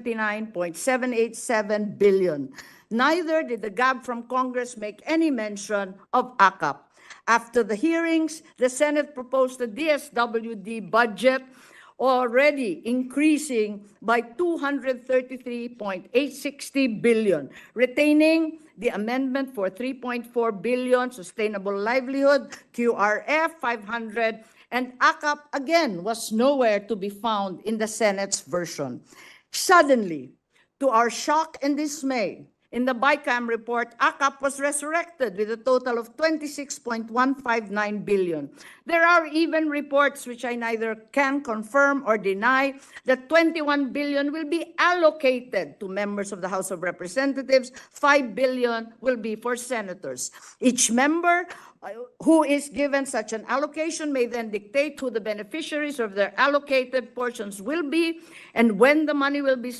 29.787 billion. Neither did the gab from Congress make any mention of ACAP. After the hearings, the Senate proposed a DSWD budget already increasing by 233.860 billion, retaining the amendment for 3.4 billion sustainable livelihood, QRF 500, and ACAP again was nowhere to be found in the Senate's version. Suddenly, to our shock and dismay, in the BICAM report, ACAP was resurrected with a total of 26.159 billion. There are even reports which I neither can confirm or deny that 21 billion will be allocated to members of the House of Representatives, 5 billion will be for senators. Each member uh, who is given such an allocation may then dictate who the beneficiaries of their allocated portions will be and when the money will be